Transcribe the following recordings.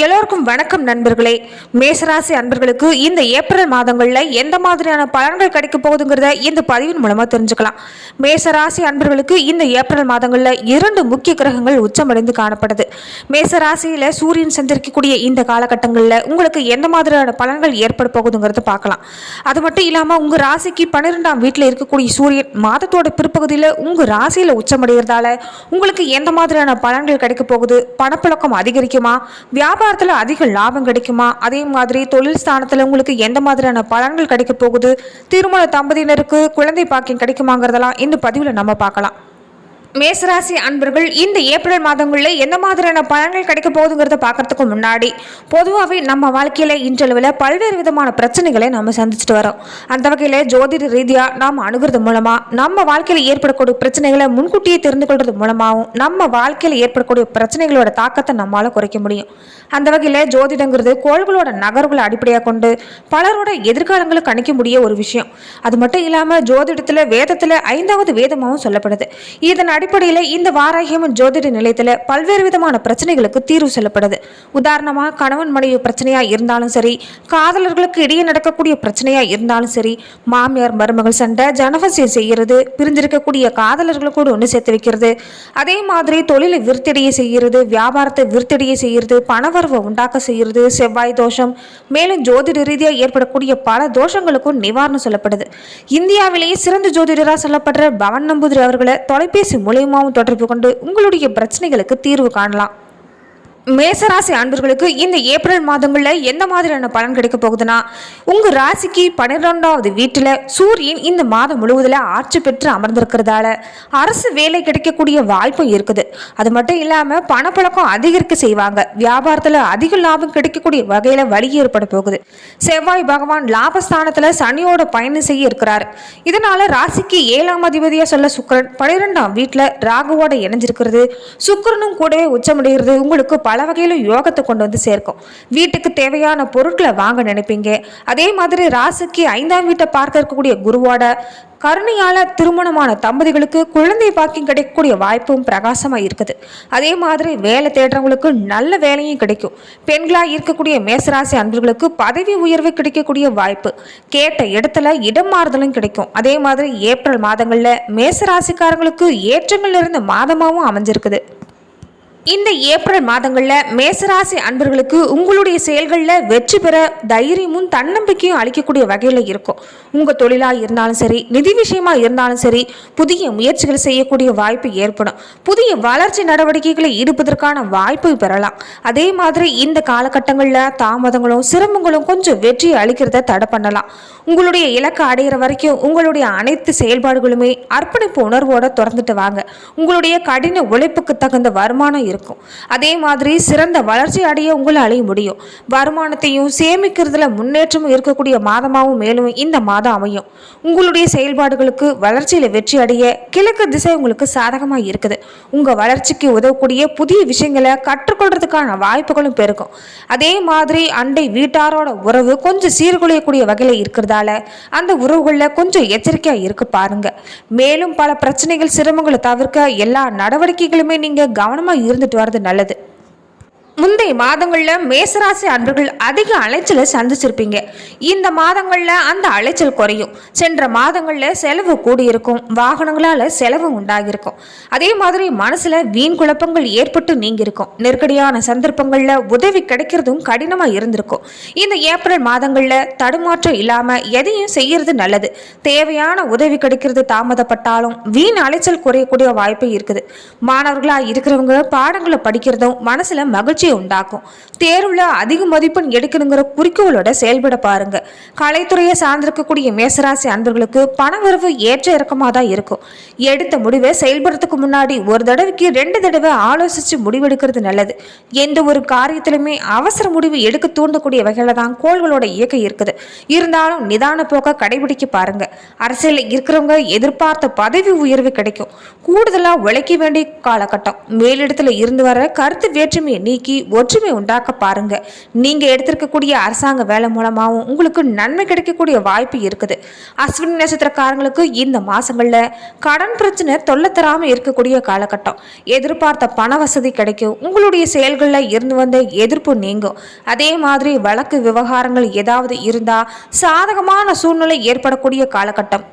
எல்லோருக்கும் வணக்கம் நண்பர்களே. மேசராசி அன்பர்களுக்கு இந்த ஏப்ரல் மாதங்களில் எந்த மாதிரியான பலன்கள் கிடைக்க போகுதுங்கிறத இந்த பதிவின் மூலமாக தெரிஞ்சுக்கலாம். மேசராசி அன்பர்களுக்கு இந்த ஏப்ரல் மாதங்களில் இரண்டு முக்கிய கிரகங்கள் உச்சமடைந்து காணப்படுது. மேசராசியில் சூரியன் சந்திரிக்கக்கூடிய இந்த காலகட்டங்களில் உங்களுக்கு எந்த மாதிரியான பலன்கள் ஏற்பட போகுதுங்கிறத பார்க்கலாம். அது மட்டும் இல்லாமல் உங்கள் ராசிக்கு பன்னிரெண்டாம் வீட்டில் இருக்கக்கூடிய சூரியன் மாதத்தோட பிற்பகுதியில் உங்கள் ராசியில் உச்சமடைகிறதால உங்களுக்கு எந்த மாதிரியான பலன்கள் கிடைக்க போகுது? பணப்புழக்கம் அதிகரிக்குமா? வியாபாரத்தில் அதிக லாபம் கிடைக்குமா? அதே மாதிரி தொழில் ஸ்தானத்தில் உங்களுக்கு எந்த மாதிரியான பலன்கள் கிடைக்க போகுது? திருமண தம்பதியினருக்கு குழந்தை பாக்கியம் கிடைக்குமாங்கிறதெல்லாம் இந்த பதிவில் நம்ம பார்க்கலாம். மேசராசி அன்பர்கள் இந்த ஏப்ரல் மாதங்களில் எந்த மாதிரியான பலன்கள் கிடைக்க போகுதுங்கிறத பார்க்கறதுக்கு முன்னாடி பொதுவாகவே நம்ம வாழ்க்கையில் இன்றளவில் பல்வேறு விதமான பிரச்சனைகளை நம்ம சந்திச்சுட்டு வரோம். அந்த வகையில் ஜோதிட ரீதியாக நாம் அணுகிறது மூலமாக நம்ம வாழ்க்கையில் ஏற்படக்கூடிய பிரச்சனைகளை முன்கூட்டியே தெரிந்து கொள்வது மூலமாகவும் நம்ம வாழ்க்கையில் ஏற்படக்கூடிய பிரச்சனைகளோட தாக்கத்தை நம்மளால் குறைக்க முடியும். அந்த வகையில் ஜோதிடங்கிறது கோள்களோட நகர்வுகளை அடிப்படையாக கொண்டு பலரோட எதிர்காலங்களை கணிக்க முடிய ஒரு விஷயம். அது மட்டும் இல்லாமல் ஜோதிடத்தில் வேதத்தில் ஐந்தாவது வேதமாகவும் சொல்லப்படுது. இதன் அடிப்படையில் இந்த வாராகியம்மன் ஜோதிட நிலையத்தில் பல்வேறு விதமான பிரச்சனைகளுக்கு தீர்வு சொல்லப்படுது. உதாரணமாக கணவன் மனைவி பிரச்சனையாக இருந்தாலும் சரி காதலர்களுக்கு இடையே நடக்கக்கூடிய பிரச்சனையாக இருந்தாலும் சரி மாமியார் மருமகள் சண்டை ஜனவசியம் செய்கிறது பிரிஞ்சிருக்கக்கூடிய காதலர்களை கூட ஒன்று சேர்த்து வைக்கிறது. அதே மாதிரி தொழிலை விருத்தடைய செய்கிறது வியாபாரத்தை விருத்தடைய செய்கிறது பணவரவை உண்டாக்க செய்கிறது செவ்வாய் தோஷம் மேலும் ஜோதிட ரீதியாக ஏற்படக்கூடிய பல தோஷங்களுக்கும் நிவாரணம் சொல்லப்படுது. இந்தியாவிலேயே சிறந்த ஜோதிடராக சொல்லப்படுற பவன் நம்பூதிரி அவர்களை தொலைபேசி மூலம் மூலியமாகவும் தொடர்பு கொண்டு உங்களுடைய பிரச்சனைகளுக்கு தீர்வு காணலாம். மேசராசி அன்பர்களுக்கு இந்த ஏப்ரல் மாதங்களில் எந்த மாதிரியான பலன் கிடைக்க போகுதுன்னா உங்கள் ராசிக்கு பன்னிரெண்டாவது வீட்டில் சூரியன் இந்த மாதம் முழுவதில் ஆட்சி பெற்று அமர்ந்திருக்கிறதால அரசு வேலை கிடைக்கக்கூடிய வாய்ப்பும் இருக்குது. அது மட்டும் இல்லாமல் பணப்பழக்கம் அதிகரிக்க செய்வாங்க. வியாபாரத்தில் அதிக லாபம் கிடைக்கக்கூடிய வகையில் வழி ஏற்பட போகுது. செவ்வாய் பகவான் லாபஸ்தானத்தில் சனியோட பயணம் செய்ய இருக்கிறார். இதனால ராசிக்கு ஏழாம் அதிபதியாக சொல்ல சுக்கிரன் பன்னிரெண்டாம் வீட்டில் ராகுவோட இணைஞ்சிருக்கிறது. சுக்கிரனும் கூடவே உச்சமடைகிறது. உங்களுக்கு பல பல வகையிலும் யோகத்தை கொண்டு வந்து சேர்க்கும். வீட்டுக்கு தேவையான பொருட்களை வாங்க நினைப்பீங்க. அதே மாதிரி ராசிக்கு ஐந்தாம் வீட்டை பார்க்க இருக்கக்கூடிய குருவோட கருணையால திருமணமான தம்பதிகளுக்கு குழந்தை பாக்கியம் கிடைக்கக்கூடிய வாய்ப்பும் பிரகாசமாக இருக்குது. அதே மாதிரி வேலை தேடுறவங்களுக்கு நல்ல வேலையும் கிடைக்கும். பெண்களாக இருக்கக்கூடிய மேசராசி அன்பர்களுக்கு பதவி உயர்வு கிடைக்கக்கூடிய வாய்ப்பு. கேட்ட இடத்துல இடம் மாறுதலும் கிடைக்கும். அதே மாதிரி ஏப்ரல் மாதங்களில் மேசராசிக்காரங்களுக்கு ஏற்றங்கள் இருந்த மாதமாகவும் அமைஞ்சிருக்குது. இந்த ஏப்ரல் மாதங்களில் மேசராசி அன்பர்களுக்கு உங்களுடைய செயல்களில் வெற்றி பெற தைரியமும் தன்னம்பிக்கையும் அளிக்கக்கூடிய வகையில் இருக்கும். உங்கள் தொழிலாக இருந்தாலும் சரி நிதி விஷயமாக இருந்தாலும் சரி புதிய முயற்சிகள் செய்யக்கூடிய வாய்ப்பு ஏற்படும். புதிய வளர்ச்சி நடவடிக்கைகளை ஈடுபதற்கான வாய்ப்பை பெறலாம். அதே மாதிரி இந்த காலகட்டங்களில் தாமதங்களும் சிரமங்களும் கொஞ்சம் வெற்றியை அளிக்கிறத தடை பண்ணலாம். உங்களுடைய இலக்கை அடையிற வரைக்கும் உங்களுடைய அனைத்து செயல்பாடுகளுமே அர்ப்பணிப்பு உணர்வோடு திறந்துட்டு வாங்க. உங்களுடைய கடின உழைப்புக்கு தகுந்த வருமானம் இருக்கும் அதே மாதிரி சிறந்த வளர்ச்சி அடைய உங்களாலே முடியும். வருமானத்தையும் சேமிக்கிறதுல முன்னேற்றமும் இருக்கக்கூடிய மாதமாகவும் மேலும் இந்த மாதம் அமையும். உங்களுடைய செயல்பாடுகளுக்கு வளர்ச்சியில் வெற்றி அடைய கிழக்கு திசை உங்களுக்கு சாதகமாக இருக்குது. உங்கள் வளர்ச்சிக்கு உதவக்கூடிய புதிய விஷயங்களை கற்றுக்கொள்றதுக்கான வாய்ப்புகளும் பெருக்கும் அதே மாதிரி அண்டை வீட்டாரோட உறவு கொஞ்சம் சீர்குலையக்கூடிய வகையில் இருக்கிறதால அந்த உறவுகளில் கொஞ்சம் எச்சரிக்கையாக இருக்க பாருங்க. மேலும் பல பிரச்சனைகள் சிரமங்களை தவிர்க்க எல்லா நடவடிக்கைகளுமே நீங்கள் கவனமாக இருந்துட்டு வர்றது நல்லது. முந்தைய மாதங்களில் மேசராசி அன்பர்கள் அதிக அலைச்சலை சந்திச்சிருப்பீங்க. இந்த மாதங்களில் அந்த அலைச்சல் குறையும். சென்ற மாதங்களில் செலவு கூடியிருக்கும். வாகனங்களால் செலவு உண்டாகியிருக்கும். அதே மாதிரி மனசில் வீண் குழப்பங்கள் ஏற்பட்டு நீங்கியிருக்கும். நெருக்கடியான சந்தர்ப்பங்களில் உதவி கிடைக்கிறதும் கடினமாக இருந்திருக்கும். இந்த ஏப்ரல் மாதங்களில் தடுமாற்றம் இல்லாமல் எதையும் செய்யறது நல்லது. தேவையான உதவி கிடைக்கிறது தாமதப்பட்டாலும் வீண் அலைச்சல் குறையக்கூடிய வாய்ப்பு இருக்குது. மாணவர்களாக இருக்கிறவங்க பாடங்களை படிக்கிறதும் மனசில் மகிழ்ச்சி மகிழ்ச்சியை உண்டாக்கும் தேர்வில் அதிக மதிப்பெண் எடுக்கணுங்கிற குறிக்கோளோட செயல்பட பாருங்க. கலைத்துறையை சார்ந்திருக்கக்கூடிய மேசராசி அன்பர்களுக்கு பணவரவு ஏற்ற இறக்கமாக தான் இருக்கும். எடுத்த முடிவை செயல்படுறதுக்கு முன்னாடி ஒரு தடவைக்கு ரெண்டு தடவை ஆலோசித்து முடிவெடுக்கிறது நல்லது. எந்த ஒரு காரியத்திலுமே அவசர முடிவு எடுக்க தூண்டக்கூடிய வகையில் தான் கோள்களோட இயக்கம் இருக்குது. இருந்தாலும் நிதான போக்க கடைபிடிக்க பாருங்க. அரசியலில் இருக்கிறவங்க எதிர்பார்த்த பதவி உயர்வு கிடைக்கும். கூடுதலாக உழைக்க வேண்டிய காலகட்டம். மேலிடத்தில் இருந்து வர கருத்து வேற்றுமையை நீக்கி ஒற்றுமை உண்டாக்க பாருங்க. நீங்க எடுத்திருக்கக்கூடிய அரசாங்க வேலை மூலமாகவும் உங்களுக்கு நன்மை கிடைக்கக்கூடிய வாய்ப்பு இருக்குது. அஸ்வினி நட்சத்திரக்காரங்களுக்கு இந்த மாசங்கள்ல கடன் பிரச்சனை தொல்லத்தராம இருக்கக்கூடிய காலகட்டம். எதிர்பார்த்த பண வசதி கிடைக்கும். உங்களுடைய செயல்களில் இருந்து வந்த எதிர்ப்பு நீங்கும். அதே மாதிரி வழக்கு விவகாரங்கள் ஏதாவது இருந்தா சாதகமான சூழ்நிலை ஏற்படக்கூடிய காலகட்டம்.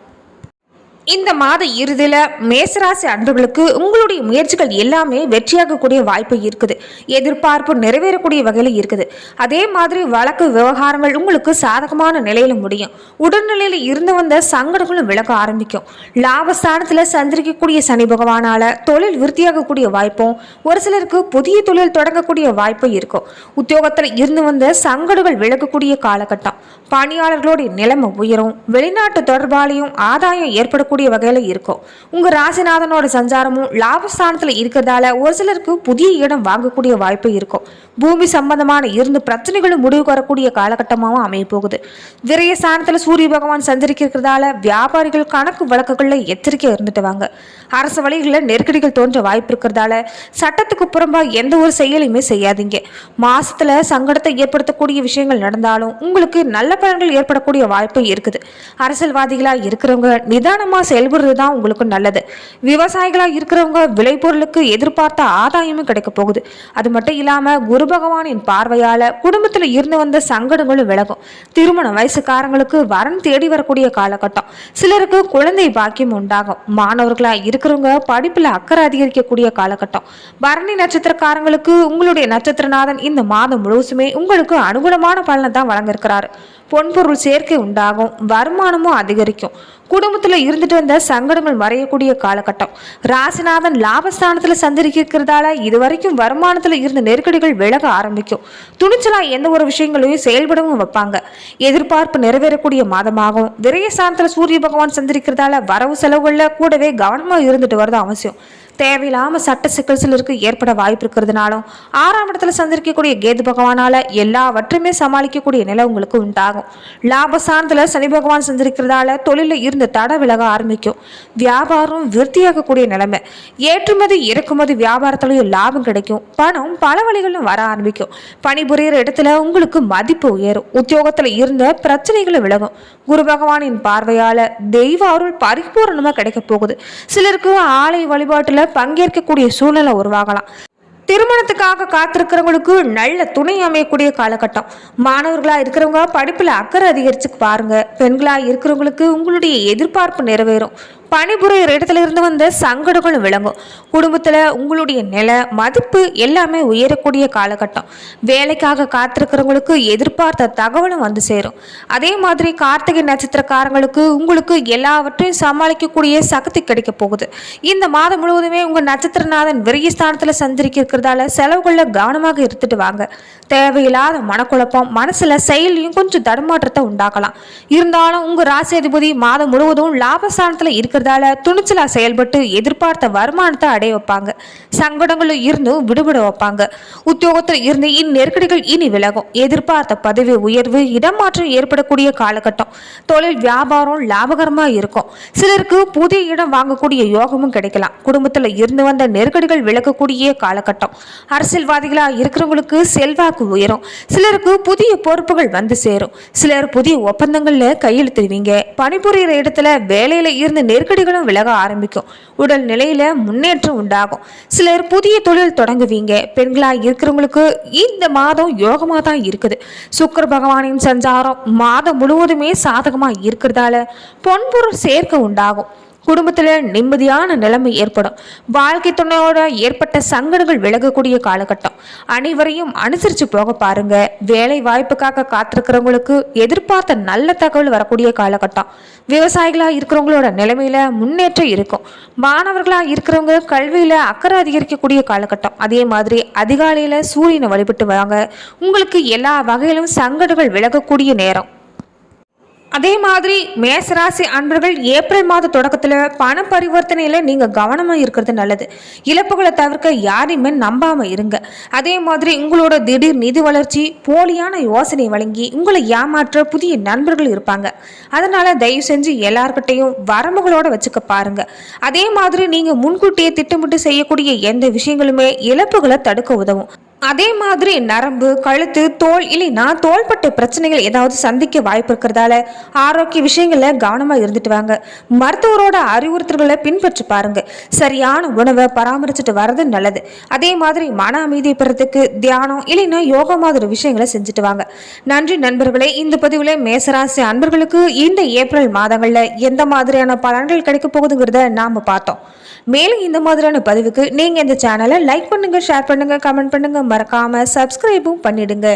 இந்த மாத இறுதியில் மேசராசி அன்பர்களுக்கு உங்களுடைய முயற்சிகள் எல்லாமே வெற்றியாகக்கூடிய வாய்ப்பு இருக்குது. எதிர்பார்ப்பு நிறைவேறக்கூடிய வகையில் இருக்குது. அதே மாதிரி வழக்கு விவகாரங்கள் உங்களுக்கு சாதகமான நிலையில் முடியும். உடல்நிலையில் இருந்து வந்த சங்கடங்களும் விலக ஆரம்பிக்கும். லாபஸ்தானத்தில் சந்திரிக்கக்கூடிய சனி பகவானால் தொழில் விருத்தியாகக்கூடிய வாய்ப்பும் ஒரு சிலருக்கு புதிய தொழில் தொடங்கக்கூடிய வாய்ப்பும் இருக்கும். உத்தியோகத்தில் இருந்து வந்த சங்கடங்கள் விலகக்கூடிய காலகட்டம். பணியாளர்களுடைய நிலைமை உயரும். வெளிநாட்டு தொடர்பாலையும் ஆதாயம் ஏற்படக்கூடிய வகையில் இருக்கும். உங்கள் ராசிநாதனோட சஞ்சாரமும் லாபஸ்தானத்தில் இருக்கிறதால ஒரு சிலருக்கு புதிய இடம் வாங்கக்கூடிய வாய்ப்பு இருக்கும். பூமி சம்பந்தமான இருந்து பிரச்சனைகளும் முடிவு வரக்கூடிய காலகட்டமாகவும் அமைய போகுது. விரய ஸ்தானத்தில் சூரிய பகவான் சஞ்சரிக்கிறதால வியாபாரிகள் கணக்கு வழக்குகளில் எச்சரிக்கை இருந்துட்டு வாங்க. அரசு வழிகளில் நெருக்கடிகள் தோன்ற வாய்ப்பு இருக்கிறதால சட்டத்துக்கு புறம்பாக எந்த ஒரு செயலையுமே செய்யாதீங்க. மாசத்துல சங்கடத்தை ஏற்படுத்தக்கூடிய விஷயங்கள் நடந்தாலும் உங்களுக்கு நல்ல பலன்கள் ஏற்படக்கூடிய வாய்ப்பு இருக்குது. அரசியல்வாதிகளாக இருக்கிறவங்க நிதானமா செயல்படுறது தான் உங்களுக்கு நல்லது. விவசாயிகளா இருக்கிறவங்க விளைபொருளுக்கு எதிர்பார்த்த ஆதாயமும் கிடைக்க போகுது. அது மட்டும் இல்லாமல் குரு பகவானின் பார்வையால் குடும்பத்தில் இருந்து வந்த சங்கடங்களும் விலகும். திருமண வயசுக்காரங்களுக்கு வரன் தேடி வரக்கூடிய காலகட்டம். சிலருக்கு குழந்தை பாக்கியம் உண்டாகும். மாணவர்களாக இருக்கிறவங்க படிப்பில் அக்கறை அதிகரிக்கக்கூடிய காலகட்டம். பரணி நட்சத்திரக்காரங்களுக்கு உங்களுடைய நட்சத்திரநாதன் இந்த மாதம் முழுசுமே உங்களுக்கு அனுகூலமான பலனை தான் வழங்கிருக்கிறார் பொன்பொருள் சேர்க்கை உண்டாகும். வருமானமும் அதிகரிக்கும். குடும்பத்தில் இருந்துட்டு வந்த சங்கடங்கள் மறையக்கூடிய காலகட்டம். ராசிநாதன் லாபஸ்தானத்தில் சந்திரிக்கிறதால இது வரைக்கும் இருந்த நெருக்கடிகள் விலக ஆரம்பிக்கும். துணிச்சலா எந்த ஒரு விஷயங்களையும் செயல்படவும் வைப்பாங்க. எதிர்பார்ப்பு நிறைவேறக்கூடிய மாதமாகும். விரயஸ்தானத்தில் சூரிய பகவான் சந்திரிக்கிறதால வரவு செலவுகளில் கூடவே கவனமாக இருந்துட்டு வரது அவசியம். தேவையில்லாமல் சட்ட சிக்கல் சிலருக்கு ஏற்பட வாய்ப்பு இருக்கிறதுனாலும் ஆறாம் இடத்துல சந்திரிக்கக்கூடிய கேது பகவானால எல்லாவற்றையுமே சமாளிக்கக்கூடிய நிலை உங்களுக்கு உண்டாகும். லாபஸ்தானத்துல சனி பகவான் சந்திரிக்கிறதால தொழிலில் இருந்து தடை விலக ஆரம்பிக்கும். வியாபாரம் விருத்தியாகக்கூடிய நிலைமை. ஏற்றுமதி இறக்குமதி வியாபாரத்திலையும் லாபம் கிடைக்கும். பணம் பல வழிகளிலும் வர ஆரம்பிக்கும். பணிபுரியிற இடத்துல உங்களுக்கு மதிப்பு உயரும். உத்தியோகத்தில் இருந்த பிரச்சனைகளை விலகும். குரு பகவானின் பார்வையால் தெய்வ அருள் பரிபூர்ணமாக கிடைக்க போகுது. சிலருக்கு ஆலை வழிபாட்டில் பங்கேற்கக்கூடிய சூழ்நிலை உருவாகலாம். திருமணத்துக்காக காத்திருக்கிறவங்களுக்கு நல்ல துணை அமையக்கூடிய காலகட்டம். மாணவர்களா இருக்கிறவங்க படிப்புல அக்கறை அதிகரிச்சு பாருங்க. பெண்களா இருக்கிறவங்களுக்கு உங்களுடைய எதிர்பார்ப்பு நிறைவேறும். பணிபுரியிற இடத்துல இருந்து வந்த சங்கடங்களும் விளங்கும். குடும்பத்தில் உங்களுடைய நிலை மதிப்பு எல்லாமே உயரக்கூடிய காலகட்டம். வேலைக்காக காத்திருக்கிறவங்களுக்கு எதிர்பார்த்த தகவலும் வந்து சேரும். அதே மாதிரி கார்த்திகை நட்சத்திரக்காரங்களுக்கு உங்களுக்கு எல்லாவற்றையும் சமாளிக்கக்கூடிய சக்தி கிடைக்க போகுது. இந்த மாதம் முழுவதுமே உங்கள் நட்சத்திரநாதன் வெறியஸ்தானத்தில் சந்திரிக்க இருக்கிறதால செலவுகளில் கவனமாக இருந்துட்டு வாங்க. தேவையில்லாத மனக்குழப்பம் மனசில் செயலையும் கொஞ்சம் தடுமாற்றத்தை உண்டாக்கலாம். இருந்தாலும் உங்கள் ராசி அதிபதி மாதம் முழுவதும் லாபஸ்தானத்துல இருக்கிறதால துணிச்சலா செயல்பட்டு எதிர்பார்த்த வருமானத்தை அடைய வைப்பாங்க. சங்கடங்களும் இருந்தும் விடுபட வைப்பாங்க. உத்தியோகத்தில் இருந்து இந்நெருக்கடிகள் இனி விலகும். எதிர்பார்த்த பதவி உயர்வு இடமாற்றம் ஏற்படக்கூடிய காலகட்டம். தொழில் வியாபாரம் லாபகரமாக இருக்கும். சிலருக்கு புதிய இடம் வாங்கக்கூடிய யோகமும் கிடைக்கலாம். குடும்பத்தில் இருந்து வந்த நெருக்கடிகள் விலகக்கூடிய காலகட்டம். அரசியல்வாதிகளாக இருக்கிறவங்களுக்கு செல்வாக்கு உயரும். சிலருக்கு புதிய பொறுப்புகள் வந்து சேரும். சிலர் புதிய ஒப்பந்தங்களில் கையெழுத்திடுவீங்க. பணிபுரியிற இடத்துல வேலையில் இருந்து நெருக்கடிகளும் விலக ஆரம்பிக்கும். உடல் நிலையில முன்னேற்றம் உண்டாகும். சிலர் புதிய தொழில் தொடங்குவீங்க. பெண்களா இருக்கிறவங்களுக்கு இந்த மாதம் யோகமா தான் இருக்குது. சுக்கர பகவானின் சஞ்சாரம் மாதம் முழுவதுமே சாதகமா இருக்கிறதால பொன்பொருள் சேர்க்க உண்டாகும். குடும்பத்தில் நிம்மதியான நிலைமை ஏற்படும். வாழ்க்கை துணையோட ஏற்பட்ட சங்கடங்கள் விலகக்கூடிய காலகட்டம். அனைவரையும் அனுசரித்து போக பாருங்க. வேலை வாய்ப்புக்காக காத்திருக்கிறவங்களுக்கு எதிர்பார்த்த நல்ல தகவல் வரக்கூடிய காலகட்டம். விவசாயிகளாக இருக்கிறவங்களோட நிலைமையில முன்னேற்றம் இருக்கும். மாணவர்களாக இருக்கிறவங்க கல்வியில் அக்கறை அதிகரிக்கக்கூடிய காலகட்டம். அதே மாதிரி அதிகாலையில் சூரியனை வழிபட்டு வராங்க உங்களுக்கு எல்லா வகையிலும் சங்கடங்கள் விலகக்கூடிய நேரம். அதே மாதிரி மேசராசி அன்பர்கள் ஏப்ரல் மாத தொடக்கத்தில் பண பரிவர்த்தனையில் நீங்கள் கவனமாக இருக்கிறது நல்லது. இழப்புகளை தவிர்க்க யாரையுமே நம்பாமல் இருங்க. அதே மாதிரி உங்களோட திடீர் நிதி வளர்ச்சி போலியான யோசனை வழங்கி உங்களை ஏமாற்ற புதிய நண்பர்கள் இருப்பாங்க. அதனால் தயவு செஞ்சு எல்லார்கிட்டையும் வரம்புகளோட வச்சுக்க பாருங்க. அதே மாதிரி நீங்கள் முன்கூட்டியே திட்டமிட்டு செய்யக்கூடிய எந்த விஷயங்களுமே இழப்புகளை தடுக்க உதவும். அதே மாதிரி நரம்பு கழுத்து தோல் இல்லைன்னா தோள்பட்டை பிரச்சனைகள் ஏதாவது சந்திக்க வாய்ப்பு இருக்கிறதால ஆரோக்கிய விஷயங்கள்ல கவனமாக இருந்துட்டு வாங்க. மருத்துவரோட அறிவுறுத்தல்களை பின்பற்றி பாருங்க. சரியான உணவை பராமரிச்சுட்டு வர்றது நல்லது. அதே மாதிரி மன அமைதி பெறத்துக்கு தியானம் இல்லைன்னா யோகா மாதிரி விஷயங்களை செஞ்சுட்டு வாங்க. நன்றி நண்பர்களே. இந்த பதிவில் மேசராசி அன்பர்களுக்கு இந்த ஏப்ரல் மாதங்களில் எந்த மாதிரியான பலன்கள் கிடைக்க போகுதுங்கிறத நாம் பார்த்தோம். மேலும் இந்த மாதிரியான பதிவுக்கு நீங்கள் இந்த சேனலை லைக் பண்ணுங்கள் ஷேர் பண்ணுங்கள் கமெண்ட் பண்ணுங்கள் மறக்காமல் சப்ஸ்கிரைபும் பண்ணிடுங்க.